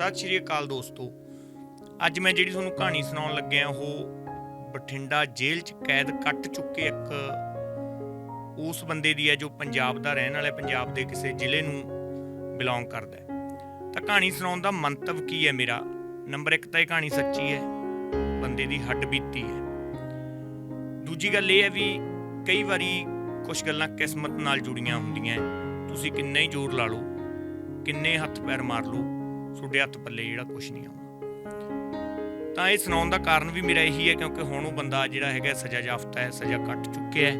ਸਤਿ ਸ਼੍ਰੀ ਅਕਾਲ ਦੋਸਤੋ। ਅੱਜ ਮੈਂ ਜਿਹੜੀ ਤੁਹਾਨੂੰ ਕਹਾਣੀ ਸੁਣਾਉਣ ਲੱਗਿਆ, ਉਹ ਬਠਿੰਡਾ ਜੇਲ੍ਹ 'ਚ ਕੈਦ ਕੱਟ ਚੁੱਕੇ ਇੱਕ ਉਸ ਬੰਦੇ ਦੀ ਹੈ, ਜੋ ਪੰਜਾਬ ਦਾ ਰਹਿਣ ਵਾਲਾ ਪੰਜਾਬ ਦੇ ਕਿਸੇ ਜ਼ਿਲ੍ਹੇ ਨੂੰ ਬਿਲੋਂਗ ਕਰਦਾ ਹੈ। ਤਾਂ ਕਹਾਣੀ ਸੁਣਾਉਣ ਦਾ ਮੰਤਵ ਕੀ ਹੈ ਮੇਰਾ? ਨੰਬਰ 1 ਤਾਂ ਇਹ ਕਹਾਣੀ ਸੱਚੀ ਹੈ, ਬੰਦੇ ਦੀ ਹੱਡ ਬੀਤੀ ਹੈ। ਦੂਜੀ ਗੱਲ ਇਹ ਹੈ ਵੀ ਕਈ ਵਾਰੀ ਕੁਝ ਗੱਲਾਂ ਕਿਸਮਤ ਨਾਲ ਜੁੜੀਆਂ ਹੁੰਦੀਆਂ ਤੁਸੀਂ ਕਿੰਨਾ ਹੀ ਜ਼ੋਰ ਲਾ ਲਓ, ਕਿੰਨੇ ਹੱਥ ਪੈਰ ਮਾਰ ਲਓ ਤੁਹਾਡੇ ਹੱਥ ਪੱਲੇ ਜਿਹੜਾ ਕੁਝ ਨਹੀਂ ਆਉਂਦਾ। ਤਾਂ ਇਹ ਸੁਣਾਉਣ ਦਾ ਕਾਰਨ ਵੀ ਮੇਰਾ ਇਹੀ ਹੈ ਕਿਉਂਕਿ ਹੁਣ ਉਹ ਬੰਦਾ ਜਿਹੜਾ ਹੈਗਾ ਸਜ਼ਾ ਯਾਫਤਾ ਹੈ ਸਜ਼ਾ ਕੱਟ ਚੁੱਕਿਆ ਹੈ।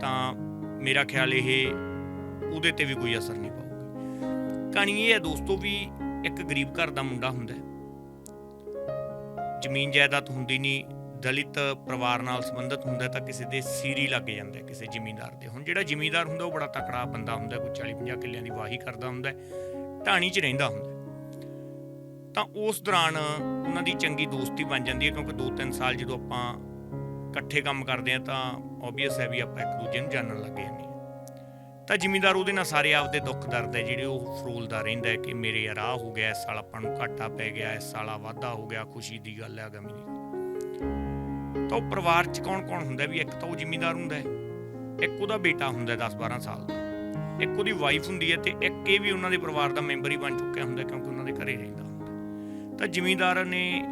ਤਾਂ ਮੇਰਾ ਖਿਆਲ ਇਹ ਉਹਦੇ ਤੇ ਵੀ ਕੋਈ ਅਸਰ ਨਹੀਂ ਪਾਊਗੀ। ਕਹਾਣੀ ਇਹ ਹੈ ਦੋਸਤੋ ਵੀ ਇੱਕ ਗਰੀਬ ਘਰ ਦਾ ਮੁੰਡਾ ਹੁੰਦਾ ਜ਼ਮੀਨ ਜਾਇਦਾਦ ਹੁੰਦੀ ਨਹੀਂ ਦਲਿਤ ਪਰਿਵਾਰ ਨਾਲ ਸੰਬੰਧਿਤ ਹੁੰਦਾ ਤਾਂ ਕਿਸੇ ਦੇ ਸੀਰੀ ਲੱਗ ਜਾਂਦਾ ਕਿਸੇ ਜ਼ਿਮੀਂਦਾਰ ਦੇ। ਹੁਣ ਜਿਹੜਾ ਜ਼ਿਮੀਂਦਾਰ ਹੁੰਦਾ ਉਹ ਬੜਾ ਤਕੜਾ ਬੰਦਾ ਹੁੰਦਾ ਕੋਈ 40 50 ਕਿੱਲਿਆਂ ਦੀ ਵਾਹੀ ਕਰਦਾ ਹੁੰਦਾ ਹੈ, ਢਾਣੀ 'ਚ ਰਹਿੰਦਾ ਹੁੰਦਾ ਤਾਂ ਉਸ ਦੌਰਾਨ ਉਹਨਾਂ ਦੀ ਚੰਗੀ ਦੋਸਤੀ ਬਣ ਜਾਂਦੀ ਹੈ, ਕਿਉਂਕਿ 2-3 ਸਾਲ ਜਦੋਂ ਆਪਾਂ ਇਕੱਠੇ ਕੰਮ ਕਰਦੇ ਆ ਤਾਂ ਆਬਵੀਅਸ ਹੈ ਵੀ ਆਪਾਂ ਇੱਕ ਦੂਜੇ ਨੂੰ ਜਾਣਨ ਲੱਗ ਜਾਂਦੇ ਹਾਂ। ਤਾਂ ਜ਼ਿਮੀਂਦਾਰ ਉਹਦੇ ਨਾਲ ਸਾਰੇ ਆਪਦੇ ਦੁੱਖ ਦਰਦ ਹੈ, ਜਿਹੜੇ ਉਹ ਫਰੋਲਦਾ ਰਹਿੰਦਾ ਹੈ ਕਿ ਮੇਰੇ ਯਾਰ ਆਹ ਹੋ ਗਿਆ, ਇਸ ਸਾਲ ਆਪਾਂ ਨੂੰ ਘਾਟਾ ਪੈ ਗਿਆ, ਇਸ ਸਾਲ ਆ ਵਾਧਾ ਹੋ ਗਿਆ, ਖੁਸ਼ੀ ਦੀ ਗੱਲ ਹੈ ਗਮੀ ਦੀ ਤਾਂ ਉਹ ਪਰਿਵਾਰ 'ਚ ਕੌਣ-ਕੌਣ ਹੁੰਦਾ ਵੀ ਇੱਕ ਤਾਂ ਉਹ ਜ਼ਿਮੀਂਦਾਰ ਹੁੰਦਾ ਹੈ, ਇੱਕ ਉਹਦਾ ਬੇਟਾ ਹੁੰਦਾ 10-12 ਸਾਲ ਦਾ, ਇੱਕ ਉਹਦੀ ਵਾਈਫ ਹੁੰਦੀ ਹੈ ਤੇ ਇੱਕ ਇਹ ਵੀ ਉਹਨਾਂ ਦੇ ਪਰਿਵਾਰ ਦਾ ਮੈਂਬਰ ਹੀ ਬਣ ਚੁੱਕਿਆ ਹੁੰਦਾ ਕਿਉਂਕਿ ਉਹਨਾਂ ਦੇ ਘਰੇ ਰਹਿੰਦਾ। ਹੁੰਦਾ ਤਾਂ ਜ਼ਿਮੀਂਦਾਰ ਨੇ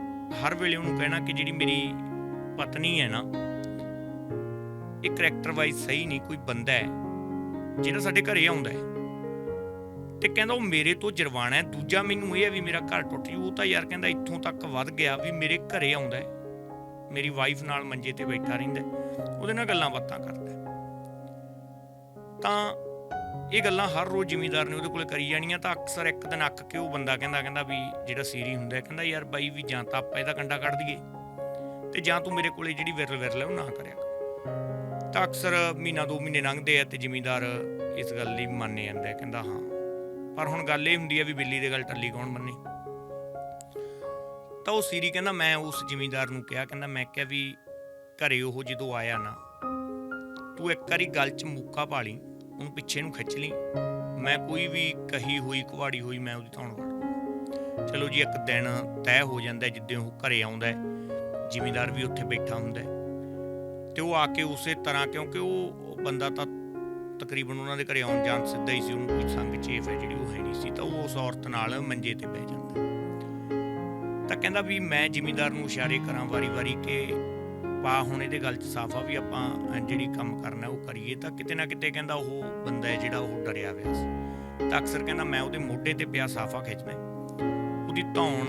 ਹਰ ਵੇਲੇ ਉਹਨੂੰ ਕਹਿਣਾ ਕਿ ਜਿਹੜੀ ਮੇਰੀ ਪਤਨੀ ਹੈ ਨਾ, ਇਹ ਕਰੈਕਟਰ ਵਾਈਜ਼ ਸਹੀ ਨਹੀਂ, ਕੋਈ ਬੰਦਾ ਹੈ, ਜਿਹੜਾ ਸਾਡੇ ਘਰੇ ਆਉਂਦਾ ਹੈ। ਤੇ ਕਹਿੰਦਾ ਉਹ ਮੇਰੇ ਤੋਂ ਜਰਵਾਣਾ ਹੈ, ਦੂਜਾ ਮੈਨੂੰ ਇਹ ਹੈ ਵੀ ਮੇਰਾ ਘਰ ਟੁੱਟ ਜੂ, ਉਹ ਤਾਂ ਯਾਰ ਕਹਿੰਦਾ ਇੱਥੋਂ ਤੱਕ ਵੱਧ ਗਿਆ ਵੀ ਮੇਰੇ ਘਰੇ ਆਉਂਦਾ ਹੈ, ਮੇਰੀ ਵਾਈਫ ਨਾਲ ਮੰਜੇ ਤੇ ਬੈਠਾ ਰਹਿੰਦਾ ਉਹਦੇ ਨਾਲ ਗੱਲਾਂ ਬਾਤਾਂ ਕਰਦਾ ਤਾਂ ਇਹ ਗੱਲਾਂ ਹਰ ਰੋਜ਼ ਜ਼ਿਮੀਂਦਾਰ ਨੇ ਉਹਦੇ ਕੋਲ ਕਰੀ ਜਾਣੀਆਂ, ਤਾਂ ਅਕਸਰ ਇੱਕ ਦਿਨ ਅੱਕ ਕੇ ਉਹ ਬੰਦਾ ਕਹਿੰਦਾ ਕਹਿੰਦਾ ਵੀ ਜਿਹੜਾ ਸੀਰੀ ਹੁੰਦਾ ਕਹਿੰਦਾ ਯਾਰ ਬਾਈ ਵੀ ਜਾਂ ਤਾਂ ਆਪਾਂ ਇਹਦਾ ਕੰਡਾ ਕੱਢ ਦਈਏ ਤੇ ਜਾਂ ਤੂੰ ਮੇਰੇ ਕੋਲੇ ਜਿਹੜੀ ਵਿਰਲ ਵਿਰਲ ਹੈ ਉਹ ਨਾ ਕਰਿਆ ਤਾਂ ਅਕਸਰ ਮਹੀਨਾ, ਦੋ ਮਹੀਨੇ ਲੰਘਦੇ ਆ ਤੇ ਜ਼ਿਮੀਂਦਾਰ ਇਸ ਗੱਲ ਲਈ ਮੰਨ ਜਾਂਦਾ ਕਹਿੰਦਾ ਹਾਂ। ਪਰ ਹੁਣ ਗੱਲ ਇਹ ਹੁੰਦੀ ਹੈ ਵੀ ਬਿੱਲੀ ਦੇ ਗੱਲ ਟੱਲੀ ਕੌਣ ਮੰਨੇ? ਤਾਂ ਉਹ ਸੀਰੀ ਕਹਿੰਦਾ, ਮੈਂ ਉਸ ਜ਼ਿਮੀਂਦਾਰ ਨੂੰ ਕਿਹਾ, ਕਹਿੰਦਾ ਮੈਂ ਕਿਹਾ ਵੀ ਘਰੇ ਉਹ ਜਦੋਂ ਆਇਆ ਨਾ, ਤੂੰ ਇੱਕ ਵਾਰੀ ਗੱਲ 'ਚ ਮੁੱਕਾ ਪਾ ਲਈ। ਉਹਨੂੰ ਪਿੱਛੇ ਨੂੰ ਖਿੱਚ ਲਈ। ਮੈਂ ਕੋਈ ਵੀ ਕਹੀ ਹੋਈ ਕੁਵਾੜੀ ਹੋਈ, ਮੈਂ ਉਹਦੀ ਧੌਣ ਵੜ ਚਲੋ ਜੀ, ਇੱਕ ਦਿਨ ਤੈਅ ਹੋ ਜਾਂਦਾ ਜਿੱਦਾਂ ਉਹ ਘਰੇ ਆਉਂਦਾ ਜ਼ਿਮੀਂਦਾਰ ਵੀ ਉੱਥੇ ਬੈਠਾ ਹੁੰਦਾ ਤੇ ਉਹ ਆ ਕੇ ਉਸੇ ਤਰ੍ਹਾਂ, ਕਿਉਂਕਿ ਉਹ ਬੰਦਾ ਤਾਂ ਤਕਰੀਬਨ ਉਹਨਾਂ ਦੇ ਘਰੇ ਆਉਣ ਜਾਣ ਸਿੱਧਾ ਹੀ ਸੀ, ਉਹਨੂੰ ਕੋਈ ਸੰਗ ਚੇਫ ਹੈ ਜਿਹੜੀ ਉਹ ਹੈ ਨਹੀਂ ਸੀ, ਤਾਂ ਉਹ ਉਸ ਔਰਤ ਨਾਲ ਮੰਜੇ ਤੇ ਬਹਿ ਜਾਂਦਾ ਤਾਂ ਕਹਿੰਦਾ ਵੀ ਮੈਂ ਜ਼ਿਮੀਂਦਾਰ ਨੂੰ ਇਸ਼ਾਰੇ ਕਰਾਂ ਵਾਰੀ-ਵਾਰੀ ਕਿ ਪਾ ਹੁਣ ਇਹਦੇ ਗੱਲ 'ਚ ਸਾਫਾ ਵੀ ਆਪਾਂ ਜਿਹੜੀ ਕੰਮ ਕਰਨਾ ਉਹ ਕਰੀਏ, ਤਾਂ ਕਿਤੇ ਨਾ ਕਿਤੇ ਕਹਿੰਦਾ ਉਹ ਬੰਦਾ ਹੈ ਜਿਹੜਾ ਉਹ ਡਰਿਆ ਹੋਇਆ ਸੀ। ਤਾਂ ਅਕਸਰ ਕਹਿੰਦਾ ਮੈਂ ਉਹਦੇ ਮੋਢੇ ਤੇ ਪਿਆ ਸਾਫਾ ਖਿੱਚਣਾ ਉਹਦੀ ਧੌਣ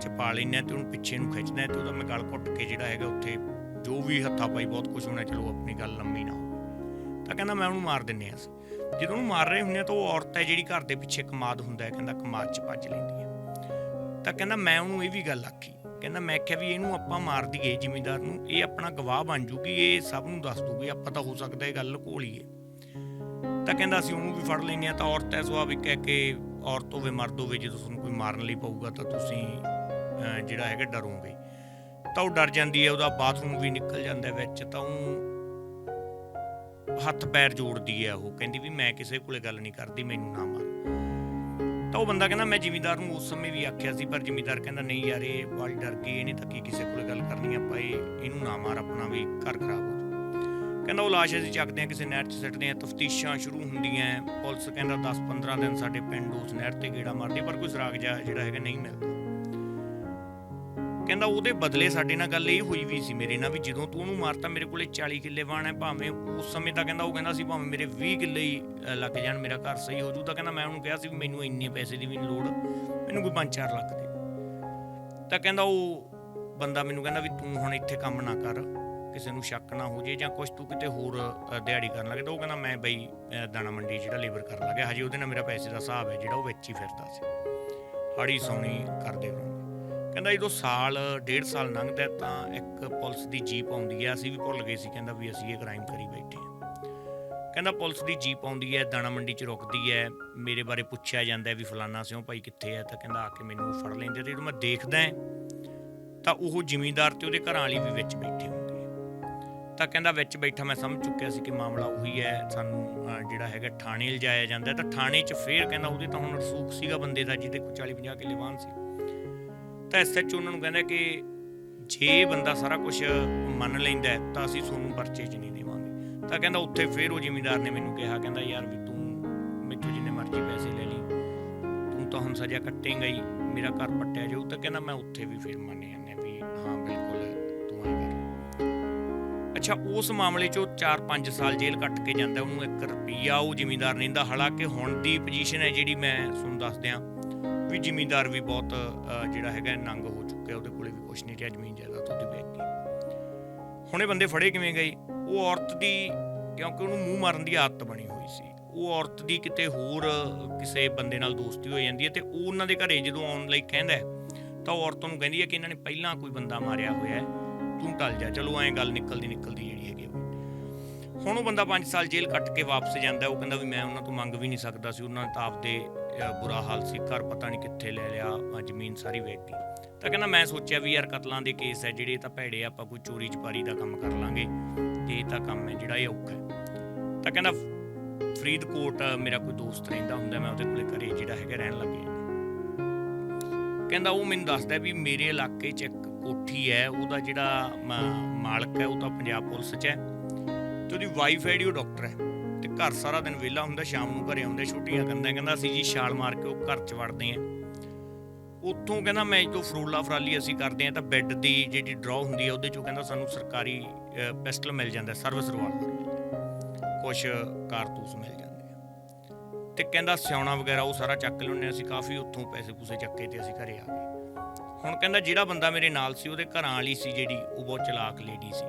ਚ ਪਾ ਲੈਣਾ ਤੇ ਉਹਨੂੰ ਪਿੱਛੇ ਨੂੰ ਖਿੱਚਣਾ ਹੈ ਤੇ ਉਹਦਾ ਮੈਂ ਗਲ ਘੁੱਟ ਕੇ ਜਿਹੜਾ ਹੈਗਾ ਉੱਥੇ ਜੋ ਵੀ ਹੱਥਾ ਪਾਈ ਬਹੁਤ ਕੁਝ ਹੋਣਾ, ਚਲੋ ਆਪਣੀ ਗੱਲ ਲੰਮੀ ਨਾ ਹੋਵੇ। ਤਾਂ ਕਹਿੰਦਾ ਮੈਂ ਉਹਨੂੰ ਮਾਰ ਦਿੰਨੇ ਆ ਅਸੀਂ। ਜਦੋਂ ਉਹਨੂੰ ਮਾਰ ਰਹੇ ਹੁੰਦੇ ਆ ਤਾਂ ਉਹ ਔਰਤ ਹੈ ਜਿਹੜੀ ਘਰ ਦੇ ਪਿੱਛੇ ਕਮਾਦ ਹੁੰਦਾ ਹੈ, ਕਹਿੰਦਾ ਕਮਾਦ ਚ ਭੱਜ ਲੈਂਦੀ ਹੈ। ਤਾਂ ਕਹਿੰਦਾ ਮੈਂ ਉਹਨੂੰ ਇਹ ਵੀ ਗੱਲ ਆਖੀ ਕਹਿੰਦਾ, ਮੈਂ ਕਿਹਾ ਵੀ ਇਹਨੂੰ ਆਪਾਂ ਮਾਰ ਦਈਏ ਜ਼ਿਮੀਂਦਾਰ ਨੂੰ, ਇਹ ਆਪਣਾ ਗਵਾਹ ਬਣ ਜੂਗੀ, ਇਹ ਸਭ ਨੂੰ ਦੱਸ ਦੂਗੀ, ਆਪਾਂ ਤਾਂ ਹੋ ਸਕਦਾ ਇਹ ਗੱਲ ਘੋਲੀਏ। ਤਾਂ ਕਹਿੰਦਾ, ਅਸੀਂ ਉਹਨੂੰ ਵੀ ਫੜ ਲੈਨੇ ਆ ਤਾਂ ਔਰਤ ਐ ਸੁਭਾਵਿਕ ਹੈ ਕਿ ਔਰਤ ਹੋਵੇ, ਮਰਦ ਹੋਵੇ, ਜੇ ਤੁਹਾਨੂੰ ਕੋਈ ਮਾਰਨ ਲਈ ਪਊਗਾ, ਤਾਂ ਤੁਸੀਂ ਜਿਹੜਾ ਹੈਗਾ ਡਰੋਗੇ। ਤਾਂ ਉਹ ਡਰ ਜਾਂਦੀ ਹੈ, ਉਹਦਾ ਬਾਥਰੂਮ ਵੀ ਨਿਕਲ ਜਾਂਦਾ ਵਿੱਚ, ਤਾਂ ਉਹ ਹੱਥ ਪੈਰ ਜੋੜਦੀ ਹੈ ਉਹ, ਕਹਿੰਦੀ ਵੀ ਮੈਂ ਕਿਸੇ ਕੋਲੇ ਗੱਲ ਨਹੀਂ ਕਰਦੀ, ਮੈਨੂੰ ਨਾ ਮਾਰ। ਤਾਂ ਉਹ ਬੰਦਾ ਕਹਿੰਦਾ, ਮੈਂ ਜ਼ਿਮੀਦਾਰ ਨੂੰ ਉਸ ਸਮੇਂ ਵੀ ਆਖਿਆ ਸੀ, ਪਰ ਜ਼ਿਮੀਦਾਰ ਕਹਿੰਦਾ, ਨਹੀਂ ਯਾਰ, ਇਹ ਬੜੀ ਡਰ ਗਈ ਇਹਨੇ ਤਾਂ ਕੀ ਕਿਸੇ ਕੋਲ ਗੱਲ ਕਰਨੀ ਆਪਾਂ ਇਹ, ਇਹਨੂੰ ਨਾ ਮਾਰ, ਆਪਣਾ ਵੀ ਘਰ ਖਰਾਬ ਹੋ ਜਾਊ। ਕਹਿੰਦਾ, ਉਹ ਲਾਸ਼ ਅਸੀਂ ਚੱਕਦੇ ਆ ਕਿਸੇ ਨਹਿਰ 'ਚ ਸਿੱਟਦੇ ਆ ਤਫਤੀਸ਼ਾਂ ਸ਼ੁਰੂ ਹੁੰਦੀਆਂ, ਪੁਲਿਸ ਕਹਿੰਦਾ 10-15 ਦਿਨ ਸਾਡੇ ਪਿੰਡ ਉਸ ਨਹਿਰ ਤੇ ਗੇੜਾ ਮਾਰਦੀ ਪਰ ਕੋਈ ਸੁਰਾਗ ਜਿਹਾ ਜਿਹੜਾ ਹੈਗਾ ਨਹੀਂ ਮਿਲਦਾ ਕਹਿੰਦਾ ਉਹਦੇ ਬਦਲੇ ਸਾਡੇ ਨਾਲ ਗੱਲ ਇਹ ਹੋਈ ਵੀ ਸੀ ਮੇਰੇ ਨਾਲ ਵੀ ਜਦੋਂ ਤੂੰ ਉਹਨੂੰ ਮਾਰਤਾ ਮੇਰੇ ਕੋਲੇ 40 ਕਿੱਲੇ ਵਾਣ ਹੈ, ਭਾਵੇਂ ਉਸ ਸਮੇਂ ਤਾਂ ਕਹਿੰਦਾ ਉਹ ਕਹਿੰਦਾ ਸੀ ਭਾਵੇਂ ਮੇਰੇ 20 ਕਿੱਲੇ ਹੀ ਲੱਗ ਜਾਣ, ਮੇਰਾ ਘਰ ਸਹੀ ਹੋ ਜੂ ਤਾਂ ਕਹਿੰਦਾ ਮੈਂ ਉਹਨੂੰ ਕਿਹਾ ਸੀ ਵੀ ਮੈਨੂੰ ਇੰਨੇ ਪੈਸੇ ਦੀ ਵੀ ਨਹੀਂ ਲੋੜ, ਮੈਨੂੰ ਕੋਈ 5-4 ਲੱਖ ਦੇ। ਤਾਂ ਕਹਿੰਦਾ ਉਹ ਬੰਦਾ ਮੈਨੂੰ ਕਹਿੰਦਾ ਵੀ ਤੂੰ ਹੁਣ ਇੱਥੇ ਕੰਮ ਨਾ ਕਰ, ਕਿਸੇ ਨੂੰ ਸ਼ੱਕ ਨਾ ਹੋ ਜੇ ਜਾਂ ਕੁਝ ਤੂੰ ਕਿਤੇ ਹੋਰ ਦਿਹਾੜੀ ਕਰਨ ਲੱਗੇ ਤਾਂ ਉਹ ਕਹਿੰਦਾ ਮੈਂ ਬਈ ਦਾਣਾ ਮੰਡੀ ਜਿਹੜਾ ਲੇਬਰ ਕਰਨ ਲੱਗਿਆ, ਹਜੇ ਉਹਦੇ ਨਾਲ ਮੇਰਾ ਪੈਸੇ ਦਾ ਹਿਸਾਬ ਹੈ ਜਿਹੜਾ ਉਹ ਵਿੱਚ ਹੀ ਫਿਰਦਾ ਸੀ। ਹਾੜੀ ਸੌਣੀ ਕਰਦੇ ਰਹੋ ਕਹਿੰਦਾ ਜਦੋਂ ਸਾਲ, ਡੇਢ ਸਾਲ ਲੰਘਦਾ ਤਾਂ ਇੱਕ ਪੁਲਿਸ ਦੀ ਜੀਪ ਆਉਂਦੀ ਹੈ। ਅਸੀਂ ਵੀ ਭੁੱਲ ਗਏ ਸੀ, ਕਹਿੰਦਾ ਵੀ ਅਸੀਂ ਇਹ ਕ੍ਰਾਈਮ ਕਰੀ ਬੈਠੇ ਹਾਂ। ਕਹਿੰਦਾ ਪੁਲਿਸ ਦੀ ਜੀਪ ਆਉਂਦੀ ਹੈ, ਦਾਣਾ ਮੰਡੀ 'ਚ ਰੁਕਦੀ ਹੈ। ਮੇਰੇ ਬਾਰੇ ਪੁੱਛਿਆ ਜਾਂਦਾ ਵੀ ਫਲਾਨਾ ਸਿਓ ਭਾਈ ਕਿੱਥੇ ਹੈ, ਤਾਂ ਕਹਿੰਦਾ ਆ ਕੇ ਮੈਨੂੰ ਉਹ ਫੜ ਲੈਂਦੇ ਤੇ ਜਦੋਂ ਮੈਂ ਦੇਖਦਾ ਹੈ, ਤਾਂ ਉਹ ਜ਼ਿਮੀਂਦਾਰ ਤੇ ਉਹਦੇ ਘਰਾਂ ਵਾਲੀ ਵੀ ਵਿੱਚ ਬੈਠੇ ਹੁੰਦੇ ਆ। ਤਾਂ ਕਹਿੰਦਾ ਵਿੱਚ ਬੈਠਾ ਮੈਂ ਸਮਝ ਚੁੱਕਿਆ ਸੀ ਕਿ ਮਾਮਲਾ ਉਹੀ ਹੈ। ਸਾਨੂੰ ਜਿਹੜਾ ਹੈਗਾ ਥਾਣੇ ਲਿਜਾਇਆ ਜਾਂਦਾ ਤਾਂ ਥਾਣੇ 'ਚ ਫੇਰ ਕਹਿੰਦਾ ਉਹਦੇ ਤਾਂ ਹੁਣ ਰਸੂਖ ਸੀਗਾ ਬੰਦੇ ਦਾ, ਜਿਹਦੇ ਕੋਲ 40 50 ਕਿੱਲੇ ਵਾਹਨ ਸੀ। ਤਾਂ ਐਸਐਚ ਉਹਨਾਂ ਨੂੰ ਕਹਿੰਦਾ ਕਿ ਜੇ ਬੰਦਾ ਸਾਰਾ ਕੁਝ ਮੰਨ ਲੈਂਦਾ ਤਾਂ ਅਸੀਂ ਤੁਹਾਨੂੰ ਪਰਚੇ 'ਚ ਨਹੀਂ ਦੇਵਾਂਗੇ। ਤਾਂ ਕਹਿੰਦਾ ਉੱਥੇ ਫੇਰ ਉਹ ਜ਼ਿਮੀਂਦਾਰ ਨੇ ਮੈਨੂੰ ਕਿਹਾ, ਕਹਿੰਦਾ ਯਾਰ ਵੀ ਤੂੰ ਮੈਥੋਂ ਜਿੰਨੇ ਮਰਜ਼ੀ ਪੈਸੇ ਲੈ ਲਈ, ਤੂੰ ਤਾਂ ਹੁਣ ਸਜ਼ਾ ਕੱਟੇਂਗਾ ਹੀ, ਮੇਰਾ ਘਰ ਪੱਟਿਆ ਜਾਊ, ਤਾਂ ਕਹਿੰਦਾ ਮੈਂ ਉੱਥੇ ਵੀ ਫਿਰ ਮੰਨ ਜਾਂਦਾ ਵੀ ਹਾਂ, ਬਿਲਕੁਲ ਤੂੰ ਐਂ ਕਰ। ਅੱਛਾ, ਉਸ ਮਾਮਲੇ 'ਚ ਉਹ 4-5 ਸਾਲ ਜੇਲ੍ਹ ਕੱਟ ਕੇ ਜਾਂਦਾ, ਉਹਨੂੰ 1 ਰੁਪਈਆ ਉਹ ਜ਼ਿਮੀਂਦਾਰ ਨਹੀਂ ਦਿੰਦਾ, ਹਾਲਾਂਕਿ ਹੁਣ ਦੀ ਪੋਜੀਸ਼ਨ ਹੈ ਜਿਹੜੀ ਮੈਂ ਤੁਹਾਨੂੰ ਦੱਸ ਦਿਆਂ ਵੀ ਜ਼ਿਮੀਂਦਾਰ ਵੀ ਬਹੁਤ ਜਿਹੜਾ ਹੈਗਾ ਨੰਗ ਹੋ ਚੁੱਕਿਆ, ਉਹਦੇ ਕੋਲੇ ਵੀ ਕੁਝ ਨਹੀਂ ਰਿਹਾ, ਜ਼ਮੀਨ ਜਾਇਦਾਦ ਉਹਦੀ ਵੇਚ ਗਈ ਹੁਣ ਇਹ ਬੰਦੇ ਫੜੇ ਕਿਵੇਂ ਗਏ? ਉਹ ਔਰਤ ਦੀ, ਕਿਉਂਕਿ ਉਹਨੂੰ ਮੂੰਹ ਮਾਰਨ ਦੀ ਆਦਤ ਬਣੀ ਹੋਈ ਸੀ। ਉਹ ਔਰਤ ਦੀ ਕਿਤੇ ਹੋਰ ਕਿਸੇ ਬੰਦੇ ਨਾਲ ਦੋਸਤੀ ਹੋ ਜਾਂਦੀ ਹੈ ਤੇ ਉਹ ਉਹਨਾਂ ਦੇ ਘਰੇ ਜਦੋਂ ਆਉਣ ਲਈ ਕਹਿੰਦਾ ਤਾਂ ਉਹ ਔਰਤ ਨੂੰ ਕਹਿੰਦੀ ਹੈ ਕਿ ਇਹਨਾਂ ਨੇ ਪਹਿਲਾਂ ਕੋਈ ਬੰਦਾ ਮਾਰਿਆ ਹੋਇਆ ਹੈ, ਤੂੰ ਟਲ ਜਾ, ਚਲੋ ਐਂ ਗੱਲ ਨਿਕਲਦੀ ਨਿਕਲਦੀ ਜਿਹੜੀ ਹੈਗੀ ਹੁਣ ਉਹ ਬੰਦਾ 5 ਸਾਲ ਜੇਲ੍ਹ ਕੱਟ ਕੇ ਵਾਪਸ ਜਾਂਦਾ, ਉਹ ਕਹਿੰਦਾ ਵੀ ਮੈਂ ਉਹਨਾਂ ਤੋਂ ਮੰਗ ਵੀ ਨਹੀਂ ਸਕਦਾ ਸੀ, ਉਹਨਾਂ ਨੇ ਤਾਂ ਆਪਦੇ ਬੁਰਾ ਹਾਲ ਸੀ, ਘਰ ਪਤਾ ਨਹੀਂ ਕਿੱਥੇ ਲੈ ਲਿਆ ਜ਼ਮੀਨ ਸਾਰੀ ਵੇਚ ਤਾਂ ਕਹਿੰਦਾ ਮੈਂ ਸੋਚਿਆ ਵੀ ਯਾਰ ਕਤਲਾਂ ਦੇ ਕੇਸ ਹੈ, ਜਿਹੜੇ ਤਾਂ ਭੈੜੇ ਆਪਾਂ ਕੋਈ ਚੋਰੀ ਚਪਾਰੀ ਦਾ ਕੰਮ ਕਰ ਲਾਂਗੇ, ਤੇ ਇਹ ਤਾਂ ਕੰਮ ਹੈ ਜਿਹੜਾ ਇਹ ਔਖਾ ਹੈ। ਤਾਂ ਕਹਿੰਦਾ ਫਰੀਦਕੋਟ ਮੇਰਾ ਕੋਈ ਦੋਸਤ ਰਹਿੰਦਾ ਹੁੰਦਾ, ਮੈਂ ਉਹਦੇ ਕੋਲੇ ਘਰੇ ਜਿਹੜਾ ਹੈਗਾ ਰਹਿਣ ਲੱਗਿਆ ਕਹਿੰਦਾ ਉਹ ਮੈਨੂੰ ਦੱਸਦਾ ਵੀ ਮੇਰੇ ਇਲਾਕੇ 'ਚ ਇੱਕ ਕੋਠੀ ਹੈ, ਉਹਦਾ ਜਿਹੜਾ ਮਾਲਕ ਹੈ, ਉਹ ਤਾਂ ਪੰਜਾਬ ਪੁਲਿਸ 'ਚ ਹੈ। ਤੇ ਉਹਦੀ ਵਾਈਫ ਹੈ ਜਿਹੜੀ, ਉਹ ਡਾਕਟਰ ਹੈ। ਤੇ ਘਰ ਸਾਰਾ ਦਿਨ ਵਿਹਲਾ ਹੁੰਦਾ, ਸ਼ਾਮ ਨੂੰ ਘਰੇ ਆਉਂਦੇ, ਛੁੱਟੀਆਂ ਕਰਦਾ ਕਹਿੰਦਾ ਅਸੀਂ ਜੀ ਛਾਲ ਮਾਰ ਕੇ ਉਹ ਘਰ 'ਚ ਵੜਦੇ ਆਂ ਉੱਥੋਂ ਕਹਿੰਦਾ ਮੈਂ ਜਦੋਂ ਫਰੋਲਾ ਫਰਾਲੀ ਅਸੀਂ ਕਰਦੇ ਆਂ ਤਾਂ ਬੈੱਡ ਦੀ ਜਿਹੜੀ ਡਰਾਅ ਹੁੰਦੀ ਹੈ, ਉਹਦੇ 'ਚੋਂ ਕਹਿੰਦਾ ਸਾਨੂੰ ਸਰਕਾਰੀ ਪਿਸਟਲ ਮਿਲ ਜਾਂਦਾ ਸਰਵਿਸ ਰਿਵਾਲਵਰ ਕੁਝ ਕਾਰਤੂਸ ਮਿਲ ਜਾਂਦੇ ਆ। ਤੇ ਕਹਿੰਦਾ ਸਿਆਉਣਾ ਵਗੈਰਾ, ਉਹ ਸਾਰਾ ਚੱਕ ਲਿਆਉਂਦੇ ਅਸੀਂ, ਕਾਫੀ ਉੱਥੋਂ ਪੈਸੇ ਪੂਸੇ ਚੱਕੇ ਤੇ ਅਸੀਂ ਘਰੇ ਆ ਗਏ। ਹੁਣ ਕਹਿੰਦਾ ਜਿਹੜਾ ਬੰਦਾ ਮੇਰੇ ਨਾਲ ਸੀ, ਉਹਦੇ ਘਰਾਂ ਵਾਲੀ ਸੀ ਜਿਹੜੀ, ਉਹ ਬਹੁਤ ਚਲਾਕ ਲੇਡੀ ਸੀ।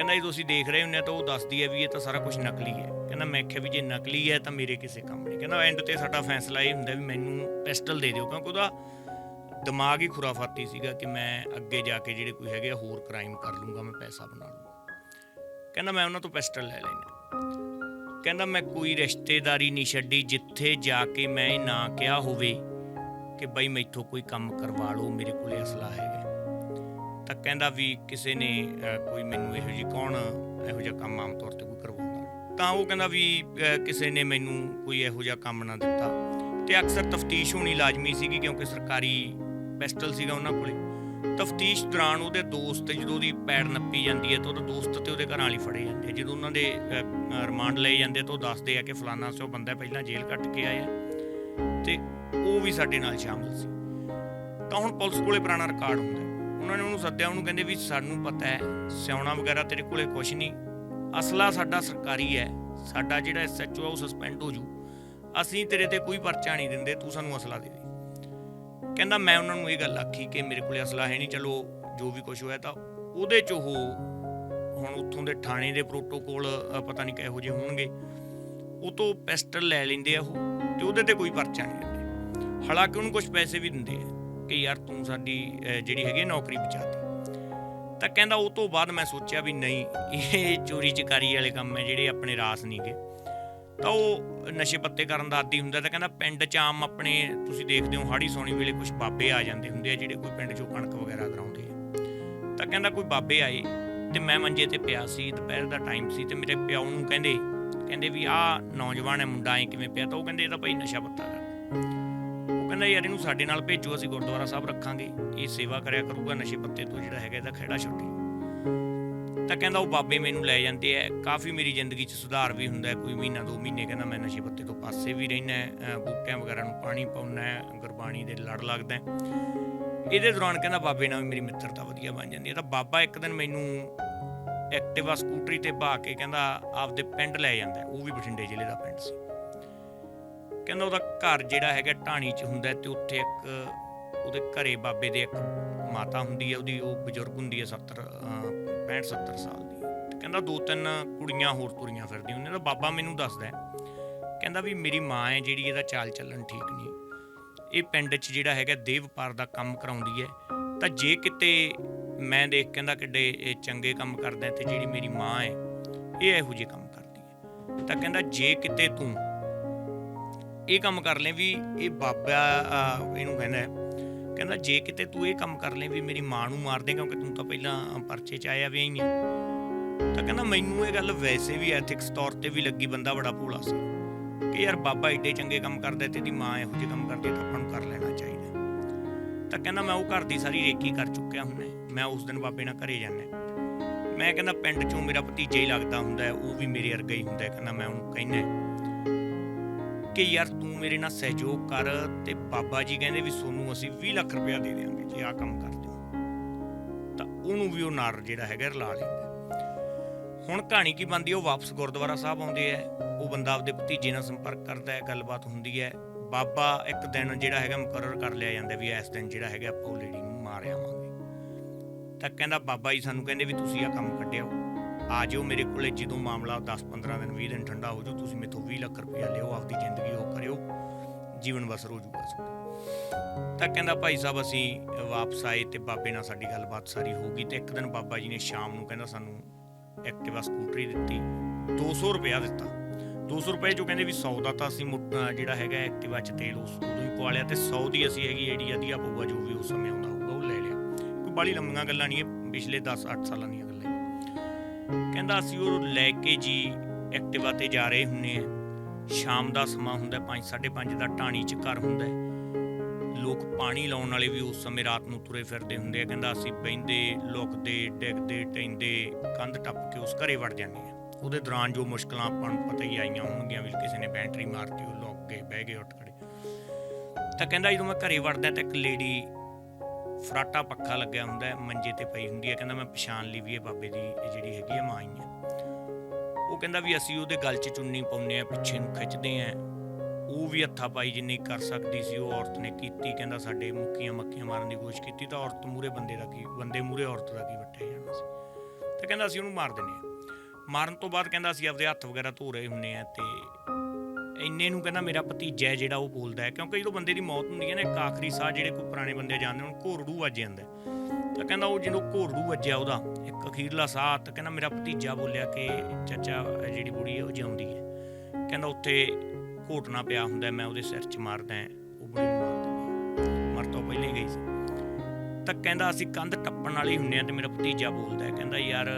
ਕਹਿੰਦਾ ਜੇ ਤੁਸੀਂ ਦੇਖ ਰਹੇ ਹੁੰਦੇ ਆ ਤਾਂ ਉਹ ਦੱਸਦੀ ਹੈ ਵੀ ਇਹ ਤਾਂ ਸਾਰਾ ਕੁਝ ਨਕਲੀ ਹੈ। ਕਹਿੰਦਾ ਮੈਂ ਆਖਿਆ ਵੀ ਜੇ ਨਕਲੀ ਹੈ ਤਾਂ ਮੇਰੇ ਕਿਸੇ ਕੰਮ ਨਹੀਂ। ਕਹਿੰਦਾ ਐਂਡ ਤੇ ਸਾਡਾ ਫੈਸਲਾ ਇਹ ਹੁੰਦਾ ਵੀ ਮੈਨੂੰ ਪਿਸਟਲ ਦੇ ਦਿਓ ਕਿਉਂਕਿ ਉਹਦਾ ਦਿਮਾਗ ਹੀ ਖੁਰਾਫਾਤੀ ਸੀਗਾ ਕਿ ਮੈਂ ਅੱਗੇ ਜਾ ਕੇ ਜਿਹੜੇ ਕੋਈ ਹੈਗੇ ਆ ਹੋਰ ਕ੍ਰਾਈਮ ਕਰ ਲੂੰਗਾ ਮੈਂ ਪੈਸਾ ਬਣਾ ਲੂੰਗਾ ਕਹਿੰਦਾ ਮੈਂ ਉਹਨਾਂ ਤੋਂ ਪਿਸਟਲ ਲੈ ਲੈਣਾ ਕਹਿੰਦਾ ਮੈਂ ਕੋਈ ਰਿਸ਼ਤੇਦਾਰੀ ਨਹੀਂ ਛੱਡੀ, ਜਿੱਥੇ ਜਾ ਕੇ ਮੈਂ ਨਾ ਕਿਹਾ ਹੋਵੇ ਕਿ ਬਈ ਮੈਥੋਂ ਕੋਈ ਕੰਮ ਕਰਵਾ ਲਓ, ਮੇਰੇ ਕੋਲੇ ਅਸਲਾ ਹੈਗਾ। ਤਾਂ ਕਹਿੰਦਾ ਵੀ ਕਿਸੇ ਨੇ ਕੋਈ ਮੈਨੂੰ ਇਹੋ ਜਿਹੀ ਕੌਣ, ਇਹੋ ਜਿਹਾ ਕੰਮ ਆਮ ਤੌਰ ਤੇ ਕੋਈ ਕਰਵਾਉਂਦਾ। ਤਾਂ ਉਹ ਕਹਿੰਦਾ ਵੀ ਕਿਸੇ ਨੇ ਮੈਨੂੰ ਕੋਈ ਇਹੋ ਜਿਹਾ ਕੰਮ ਨਾ ਦਿੱਤਾ। ਤੇ ਅਕਸਰ ਤਫਤੀਸ਼ ਹੋਣੀ ਲਾਜ਼ਮੀ ਸੀਗੀ ਕਿਉਂਕਿ ਸਰਕਾਰੀ ਪਿਸਟਲ ਸੀਗਾ ਉਹਨਾਂ ਕੋਲੇ। ਤਫਤੀਸ਼ ਦੌਰਾਨ ਉਹਦੇ ਦੋਸਤ, ਜਦੋਂ ਉਹਦੀ ਪੈੜ ਨੱਪੀ ਜਾਂਦੀ ਹੈ, ਤਾਂ ਉਹਦਾ ਦੋਸਤ ਤੇ ਉਹਦੇ ਘਰਾਂ ਵਾਲੀ ਫੜੇ ਜਾਂਦੇ ਆ। ਜਦੋਂ ਉਹਨਾਂ ਦੇ ਰਿਮਾਂਡ ਲਏ ਜਾਂਦੇ ਤਾਂ ਉਹ ਦੱਸਦੇ ਆ ਕਿ ਫਲਾਨਾ ਸੋ ਬੰਦਾ ਪਹਿਲਾਂ ਜੇਲ੍ਹ ਕੱਟ ਕੇ ਆਇਆ। ਤੇ ਉਹ ਵੀ ਸਾਡੇ ਨਾਲ ਸ਼ਾਮਲ ਸੀ। ਤਾਂ ਹੁਣ ਪੁਲਿਸ ਕੋਲੇ ਪੁਰਾਣਾ ਰਿਕਾਰਡ ਹੁੰਦਾ ਉਹਨਾਂ ਨੇ ਉਹਨੂੰ ਸੱਦਿਆ, ਉਹਨੂੰ ਕਹਿੰਦੇ ਵੀ ਸਾਨੂੰ ਪਤਾ ਹੈ, ਸਿਆਉਣਾ ਵਗੈਰਾ ਤੇਰੇ ਕੋਲੇ ਕੁਝ ਨਹੀਂ। ਅਸਲਾ ਸਾਡਾ ਸਰਕਾਰੀ ਹੈ, ਸਾਡਾ ਜਿਹੜਾ ਐਸਐਚਓ ਉਹ ਸਸਪੈਂਡ ਹੋ ਜੂ। ਅਸੀਂ ਤੇਰੇ ਤੇ ਕੋਈ ਪਰਚਾ ਨਹੀਂ ਦਿੰਦੇ, ਤੂੰ ਸਾਨੂੰ ਅਸਲਾ ਦੇ ਦੇ। ਕਹਿੰਦਾ, ਮੈਂ ਉਹਨਾਂ ਨੂੰ ਇਹ ਗੱਲ ਆਖੀ ਕਿ ਮੇਰੇ ਕੋਲੇ ਅਸਲਾ ਹੈ ਨਹੀਂ, ਚਲੋ ਜੋ ਵੀ ਕੁਝ ਹੋਇਆ ਤਾਂ ਉਹਦੇ ਚ ਉਹ ਹੁਣ ਉੱਥੋਂ ਦੇ ਥਾਣੇ ਦੇ ਪ੍ਰੋਟੋਕੋਲ ਪਤਾ ਨਹੀਂ ਕਿਹੋ ਜਿਹੇ ਹੋਣਗੇ। ਉਹ ਤੋਂ ਪਿਸਟਲ ਲੈ ਲੈਂਦੇ ਆ ਉਹ, ਤੇ ਉਹਦੇ ਤੇ ਕੋਈ ਪਰਚਾ ਨਹੀਂ ਦਿੰਦੇ। ਹਾਲਾਂਕਿ ਉਹਨੂੰ ਕੁਝ ਪੈਸੇ ਵੀ ਦਿੰਦੇ ਆ। ਕਿ ਯਾਰ ਤੂੰ ਸਾਡੀ ਜਿਹੜੀ ਹੈਗੀ ਨੌਕਰੀ ਬਚਾਤੀ ਤਾਂ ਕਹਿੰਦਾ ਉਹ ਤੋਂ ਬਾਅਦ ਮੈਂ ਸੋਚਿਆ ਵੀ ਨਹੀਂ, ਇਹ ਚੋਰੀ ਚਕਾਰੀ ਵਾਲੇ ਕੰਮ ਹੈ ਜਿਹੜੇ ਆਪਣੇ ਰਾਸ ਨਹੀਂਗੇ ਤਾਂ ਉਹ ਨਸ਼ੇ ਪੱਤੇ ਕਰਨ ਦਾ ਆਦੀ ਹੁੰਦਾ, ਤਾਂ ਕਹਿੰਦਾ ਪਿੰਡ 'ਚ ਆਮ ਆਪਣੇ, ਤੁਸੀਂ ਦੇਖਦੇ ਹੋ ਹਾੜੀ ਸੋਣੀ ਵੇਲੇ ਕੁਝ ਬਾਬੇ ਆ ਜਾਂਦੇ ਹੁੰਦੇ ਆ, ਜਿਹੜੇ ਕੋਈ ਪਿੰਡ 'ਚੋਂ ਕਣਕ ਵਗੈਰਾ ਕਰਾਉਂਦੇ ਆ। ਤਾਂ ਕਹਿੰਦਾ ਕੋਈ ਬਾਬੇ ਆਏ ਤੇ ਮੈਂ ਮੰਜੇ ਤੇ ਪਿਆ ਸੀ, ਦੁਪਹਿਰ ਦਾ ਟਾਈਮ ਸੀ ਤੇ ਮੇਰੇ ਪਿਓ ਨੂੰ ਕਹਿੰਦੇ ਕਹਿੰਦੇ ਵੀ ਆਹ ਨੌਜਵਾਨ ਹੈ, ਮੁੰਡਾ ਐ ਕਿਵੇਂ ਪਿਆ, ਤਾਂ ਉਹ ਕਹਿੰਦੇ ਇਹ ਤਾਂ ਭਾਈ ਨਸ਼ਾ ਪੱਤਾ ਕਰਦਾ। ਕਹਿੰਦਾ ਯਾਰ ਇਹਨੂੰ ਸਾਡੇ ਨਾਲ ਭੇਜੋ ਅਸੀਂ ਗੁਰਦੁਆਰਾ ਸਾਹਿਬ ਰੱਖਾਂਗੇ। ਇਹ ਸੇਵਾ ਕਰਿਆ ਕਰੂਗਾ ਨਸ਼ੇ ਪੱਤੇ ਤੋਂ ਜਿਹੜਾ ਹੈਗਾ ਇਹਦਾ ਖਹਿੜਾ ਛੁੱਟੇ ਤਾਂ ਕਹਿੰਦਾ ਉਹ ਬਾਬੇ ਮੈਨੂੰ ਲੈ ਜਾਂਦੇ ਆ। ਕਾਫੀ ਮੇਰੀ ਜ਼ਿੰਦਗੀ 'ਚ ਸੁਧਾਰ ਵੀ ਹੁੰਦਾ ਕੋਈ ਮਹੀਨਾ ਦੋ ਮਹੀਨੇ ਕਹਿੰਦਾ ਮੈਂ ਨਸ਼ੇ ਪੱਤੇ ਤੋਂ ਪਾਸੇ ਵੀ ਰਹਿਣਾ ਹੈ, ਬੂਟਿਆਂ ਵਗੈਰਾ ਨੂੰ ਪਾਣੀ ਪਾਉਣਾ ਗੁਰਬਾਣੀ ਦੇ ਲੜ ਲੱਗਦਾ ਇਹਦੇ ਦੌਰਾਨ ਕਹਿੰਦਾ ਬਾਬੇ ਨਾਲ ਵੀ ਮੇਰੀ ਮਿੱਤਰਤਾ ਵਧੀਆ ਬਣ ਜਾਂਦੀ ਹੈ। ਤਾਂ ਬਾਬਾ ਇੱਕ ਦਿਨ ਮੈਨੂੰ ਐਕਟਿਵਾ ਸਕੂਟਰੀ ਤੇ ਬਹਾ ਕੇ ਕਹਿੰਦਾ ਆਪਦੇ ਪਿੰਡ ਲੈ ਜਾਂਦਾ ਉਹ ਵੀ ਬਠਿੰਡੇ ਜ਼ਿਲ੍ਹੇ ਦਾ ਪਿੰਡ ਸੀ। ਕਹਿੰਦਾ ਉਹਦਾ ਘਰ ਜਿਹੜਾ ਹੈਗਾ ਢਾਣੀ 'ਚ ਹੁੰਦਾ ਹੈ ਤੇ ਉੱਥੇ ਇੱਕ ਉਹਦੇ ਘਰੇ ਬਾਬੇ ਦੇ ਇੱਕ ਮਾਤਾ ਹੁੰਦੀ ਹੈ, ਉਹਦੀ ਉਹ ਬਜ਼ੁਰਗ ਹੁੰਦੀ ਹੈ 70 ਅਹ 65 70 ਸਾਲ ਦੀ। ਕਹਿੰਦਾ ਦੋ ਤਿੰਨ ਕੁੜੀਆਂ ਹੋਰ ਤੁਰੀਆਂ ਫਿਰਦੀਆਂ ਹੁੰਦੀਆਂ ਤਾਂ ਬਾਬਾ ਮੈਨੂੰ ਦੱਸਦਾ ਕਹਿੰਦਾ ਵੀ ਮੇਰੀ ਮਾਂ ਹੈ ਜਿਹੜੀ ਇਹਦਾ ਚਾਲ ਚੱਲਣ ਠੀਕ ਨਹੀਂ। ਇਹ ਪਿੰਡ 'ਚ ਜਿਹੜਾ ਹੈਗਾ ਦੇਹ ਵਪਾਰ ਦਾ ਕੰਮ ਕਰਾਉਂਦੀ ਹੈ। ਤਾਂ ਜੇ ਕਿਤੇ ਮੈਂ ਦੇਖ ਕਹਿੰਦਾ ਕਿੱਡੇ ਇਹ ਚੰਗੇ ਕੰਮ ਕਰਦਾ ਹੈ ਤੇ ਜਿਹੜੀ ਮੇਰੀ ਮਾਂ ਹੈ, ਇਹ ਇਹੋ ਜਿਹੇ ਕੰਮ ਕਰਦੀ ਹੈ। ਤਾਂ ਕਹਿੰਦਾ ਜੇ ਕਿਤੇ ਤੂੰ ਇਹ ਕੰਮ ਕਰ ਲੈ ਵੀ ਇਹ ਬਾਬਾ ਇਹਨੂੰ ਕਹਿੰਦਾ ਹੈ, ਕਹਿੰਦਾ ਜੇ ਕਿਤੇ ਤੂੰ ਇਹ ਕੰਮ ਕਰ ਲੈ ਵੀ ਮੇਰੀ ਮਾਂ ਨੂੰ ਮਾਰ ਦੇ ਕਿਉਂਕਿ ਤੂੰ ਤਾਂ ਪਹਿਲਾਂ ਪਰਚੇ ਚ ਆਇਆ ਵੀ ਆਈ ਹੈ ਤਾਂ ਕਹਿੰਦਾ ਮੈਨੂੰ ਇਹ ਗੱਲ ਵੈਸੇ ਵੀ ਐਥਿਕਸ ਤੌਰ ਤੇ ਵੀ ਲੱਗੀ ਬੰਦਾ ਬੜਾ ਭੋਲਾ ਸੀ। ਕਿ ਯਾਰ ਬਾਬਾ ਏਡੇ ਚੰਗੇ ਕੰਮ ਕਰਦਾ ਤੇ ਦੀ ਮਾਂ ਇਹੋ ਜਿਹੇ ਕੰਮ ਕਰਦੀ ਤਾਂ ਆਪਾਂ ਨੂੰ ਕਰ ਲੈਣਾ ਚਾਹੀਦਾ। ਤਾਂ ਕਹਿੰਦਾ ਮੈਂ ਉਹ ਘਰ ਦੀ ਸਾਰੀ ਰੇਕੀ ਕਰ ਚੁੱਕਿਆ ਹੁੰਨਾ ਮੈਂ। ਉਸ ਦਿਨ ਬਾਬੇ ਨਾਲ ਘਰੇ ਜਾਂਦਾ ਮੈਂ ਕਹਿੰਦਾ ਪਿੰਡ ਚੋਂ ਮੇਰਾ ਭਤੀਜਾ ਹੀ ਲੱਗਦਾ ਹੁੰਦਾ ਉਹ ਵੀ ਮੇਰੇ ਵਰਗਾ ਹੀ ਹੁੰਦਾ ਕਹਿੰਦਾ ਮੈਂ ਉਹਨੂੰ ਕਹਿੰਦਾ ਕਿ ਯਾਰ ਤੂੰ ਮੇਰੇ ਨਾਲ ਸਹਿਯੋਗ ਕਰ ਤੇ ਬਾਬਾ ਜੀ ਕਹਿੰਦੇ ਵੀ ਸੋਨੂੰ ਅਸੀਂ 20 ਲੱਖ ਰੁਪਇਆ ਦੇ ਦੇਵਾਂਗੇ ਜੇ ਆਹ ਕੰਮ ਕਰ ਦਿਓ ਤਾਂ ਉਹਨੂੰ ਵੀ ਉਹ ਨਾਰ ਜਿਹੜਾ ਹੈਗਾ ਰਲਾ ਲੈਂਦਾ ਹੁਣ ਕਹਾਣੀ ਕੀ ਬੰਦੀ ਉਹ ਵਾਪਸ ਗੁਰਦੁਆਰਾ ਸਾਹਿਬ ਆਉਂਦੇ ਆ। ਉਹ ਬੰਦਾ ਆਪਦੇ ਭਤੀਜੇ ਨਾਲ ਸੰਪਰਕ ਕਰਦਾ ਹੈ, ਗੱਲਬਾਤ ਹੁੰਦੀ ਹੈ। ਬਾਬਾ ਇੱਕ ਦਿਨ ਜਿਹੜਾ ਹੈਗਾ ਮੁਕਰਰ ਕਰ ਲਿਆ ਜਾਂਦਾ ਵੀ ਇਸ ਦਿਨ ਜਿਹੜਾ ਹੈਗਾ ਆਪਾਂ ਉਹ ਲੇਡੀ ਨੂੰ ਮਾਰ ਆਵਾਂਗੇ ਤਾਂ ਕਹਿੰਦਾ, ਬਾਬਾ ਜੀ ਸਾਨੂੰ ਕਹਿੰਦੇ ਵੀ ਤੁਸੀਂ ਆਹ ਕੰਮ ਕੱਢਿਓ ਆ ਜਾਓ ਮੇਰੇ ਕੋਲੇ ਜਦੋਂ ਮਾਮਲਾ 10 15 ਦਿਨ 20 ਦਿਨ ਠੰਡਾ ਹੋ ਜਾਓ ਤੁਸੀਂ ਮੇਥੋਂ 20 ਲੱਖ ਰੁਪਇਆ ਲਿਓ, ਆਪਦੀ ਜ਼ਿੰਦਗੀ ਉਹ ਕਰਿਓ। ਜੀਵਨ ਬਸਰ ਹੋ ਜਾਊਗਾ ਤੁਹਾਡਾ ਤਾਂ ਕਹਿੰਦਾ ਭਾਈ ਸਾਹਿਬ, ਅਸੀਂ ਵਾਪਸ ਆਏ ਤੇ ਬਾਬੇ ਨਾਲ ਸਾਡੀ ਗੱਲਬਾਤ ਸਾਰੀ ਹੋ ਗਈ ਤੇ ਇੱਕ ਦਿਨ ਬਾਬਾ ਜੀ ਨੇ ਸ਼ਾਮ ਨੂੰ ਕਹਿੰਦਾ ਸਾਨੂੰ ਐਕਟਿਵਾ ਸਕੂਟਰੀ ਦਿੱਤੀ 200 ਰੁਪਇਆ ਦਿੱਤਾ। 200 ਰੁਪਏ ਜੋ ਕਹਿੰਦੇ ਵੀ 100 ਦਾ ਤਾਂ ਅਸੀਂ ਮੁੱਢ- ਜਿਹੜਾ ਹੈਗਾ ਐਕਟਿਵਾ 'ਚ ਤੇਲ ਉਸ ਉਦੋਂ ਹੀ ਪਵਾ ਲਿਆ ਤੇ 100 ਦੀ ਅਸੀਂ ਹੈਗੀ ਜਿਹੜੀ ਵਧੀਆ ਪਊਗਾ ਜੋ ਵੀ ਉਸ ਸਮੇਂ ਆਉਂਦਾ ਹੋਊਗਾ ਉਹ ਲੈ ਲਿਆ। ਕੋਈ ਬਾਲੀ ਲੰਮੀਆਂ ਗੱਲਾਂ ਨਹੀਂ ਇਹ, ਪਿਛਲੇ 10 8 ਸਾਲਾਂ ਦੀਆਂ ਕਹਿੰਦਾ ਅਸੀਂ ਉਹ ਲੈ ਕੇ ਜੀ ਐਕਟਿਵਾ ਤੇ ਜਾ ਰਹੇ ਹੁੰਨੇ ਆ। ਸ਼ਾਮ ਦਾ ਸਮਾਂ ਹੁੰਦਾ 5 5:30 ਦਾ, ਢਾਣੀ 'ਚ ਘਰ ਹੁੰਦਾ ਲੋਕ ਪਾਣੀ ਲਾਉਣ ਵਾਲੇ ਵੀ ਉਸ ਸਮੇਂ ਰਾਤ ਨੂੰ ਤੁਰੇ ਫਿਰਦੇ ਹੁੰਦੇ ਆ। ਕਹਿੰਦਾ ਅਸੀਂ ਬੈਂਦੇ ਲੁਕਦੇ, ਡਿੱਗਦੇ ਟੈਂਦੇ ਕੰਧ ਟੱਪ ਕੇ ਉਸ ਘਰੇ ਵੜ ਜਾਂਦੇ ਆ। ਉਹਦੇ ਦੌਰਾਨ ਜੋ ਮੁਸ਼ਕਲਾਂ ਆਪਾਂ ਨੂੰ ਪਤਾ ਹੀ ਆਈਆਂ ਹੋਣਗੀਆਂ ਵੀ ਕਿਸੇ ਨੇ ਬੈਟਰੀ ਮਾਰਤੀ, ਉਹ ਲੁਕ ਗਏ, ਬਹਿ ਗਏ ਉੱਠ ਖੜੇ। ਤਾਂ ਕਹਿੰਦਾ ਜਦੋਂ ਮੈਂ ਘਰੇ ਵੜਦਾ ਤਾਂ ਇੱਕ ਲੇਡੀ ਫਰਾਟਾ ਪੱਖਾ ਲੱਗਿਆ ਹੁੰਦਾ ਹੈ, ਮੰਜੇ ਤੇ ਪਈ ਹੁੰਦੀ ਹੈ। ਕਹਿੰਦਾ ਮੈਂ ਪਛਾਣ ਲਈ ਵੀ ਇਹ ਬਾਬੇ ਦੀ ਜਿਹੜੀ ਹੈਗੀ ਹੈ ਮਾਂ ਹੀ ਹੈ। ਉਹ ਕਹਿੰਦਾ ਵੀ ਅਸੀਂ ਉਹਦੇ ਗਲ 'ਚ ਚੁੰਨੀ ਪਾਉਂਦੇ ਆ ਪਿੱਛੇ ਨੂੰ ਖਿੱਚਦੇ ਆ ਉਹ ਵੀ ਹੱਥਾ ਪਾਈ ਜਿੰਨੀ ਕਰ ਸਕਦੀ ਸੀ ਉਹ ਔਰਤ ਨੇ ਕੀਤੀ। ਕਹਿੰਦਾ ਸਾਡੇ ਮੁੱਕੀਆਂ ਮੱਕੀਆਂ ਮਾਰਨ ਦੀ ਕੋਸ਼ਿਸ਼ ਕੀਤੀ ਤਾਂ ਔਰਤ ਮੂਰੇ ਬੰਦੇ ਦਾ ਕੀ ਬੰਦੇ ਮੂਰੇ ਔਰਤ ਦਾ ਕੀ ਵੱਟਿਆ ਜਾਣਾ ਸੀ। ਤਾਂ ਕਹਿੰਦਾ ਅਸੀਂ ਉਹਨੂੰ ਮਾਰ ਦਿੰਨੇ ਆ ਮਾਰਨ ਤੋਂ ਬਾਅਦ ਕਹਿੰਦਾ ਅਸੀਂ ਆਪਦੇ ਹੱਥ ਵਗੈਰਾ ਧੋ ਰਹੇ ਹੁੰਨੇ ਆ ਤੇ ਇੰਨੇ ਨੂੰ ਕਹਿੰਦਾ ਮੇਰਾ ਭਤੀਜਾ ਹੈ ਜਿਹੜਾ ਉਹ ਬੋਲਦਾ ਹੈ। ਕਿਉਂਕਿ ਜਦੋਂ ਬੰਦੇ ਦੀ ਮੌਤ ਹੁੰਦੀ ਹੈ ਨਾ, ਇੱਕ ਆਖਰੀ ਸਾਹ ਜਿਹੜੇ ਕੋਈ ਪੁਰਾਣੇ ਬੰਦੇ ਜਾਣਦੇ ਉਹਨੂੰ ਘੋਰੜੂ ਵੱਜ ਜਾਂਦਾ ਤਾਂ ਕਹਿੰਦਾ ਉਹ ਜਦੋਂ ਘੋਰੜੂ ਵੱਜਿਆ ਉਹਦਾ, ਇੱਕ ਅਖੀਰਲਾ ਸਾਹ, ਤਾਂ ਕਹਿੰਦਾ ਮੇਰਾ ਭਤੀਜਾ ਬੋਲਿਆ ਕਿ ਚਾਚਾ, ਜਿਹੜੀ ਬੁੜੀ ਹੈ ਉਹ ਜਿਉਂਦੀ ਹੈ। ਕਹਿੰਦਾ ਉੱਥੇ ਘੋਟਣਾ ਪਿਆ ਹੁੰਦਾ ਮੈਂ ਉਹਦੇ ਸਿਰ 'ਚ ਮਾਰਦਾ ਉਹ ਬੁੜੀ ਨੂੰ ਮਾਰ ਦਿੰਦੀ ਮਰ ਤੋਂ ਪਹਿਲਾਂ ਹੀ ਗਈ ਸੀ। ਤਾਂ ਕਹਿੰਦਾ ਅਸੀਂ ਕੰਧ ਟੱਪਣ ਵਾਲੇ ਹੀ ਹੁੰਨੇ ਆ ਤੇ ਮੇਰਾ ਭਤੀਜਾ ਬੋਲਦਾ ਹੈ, ਕਹਿੰਦਾ ਯਾਰ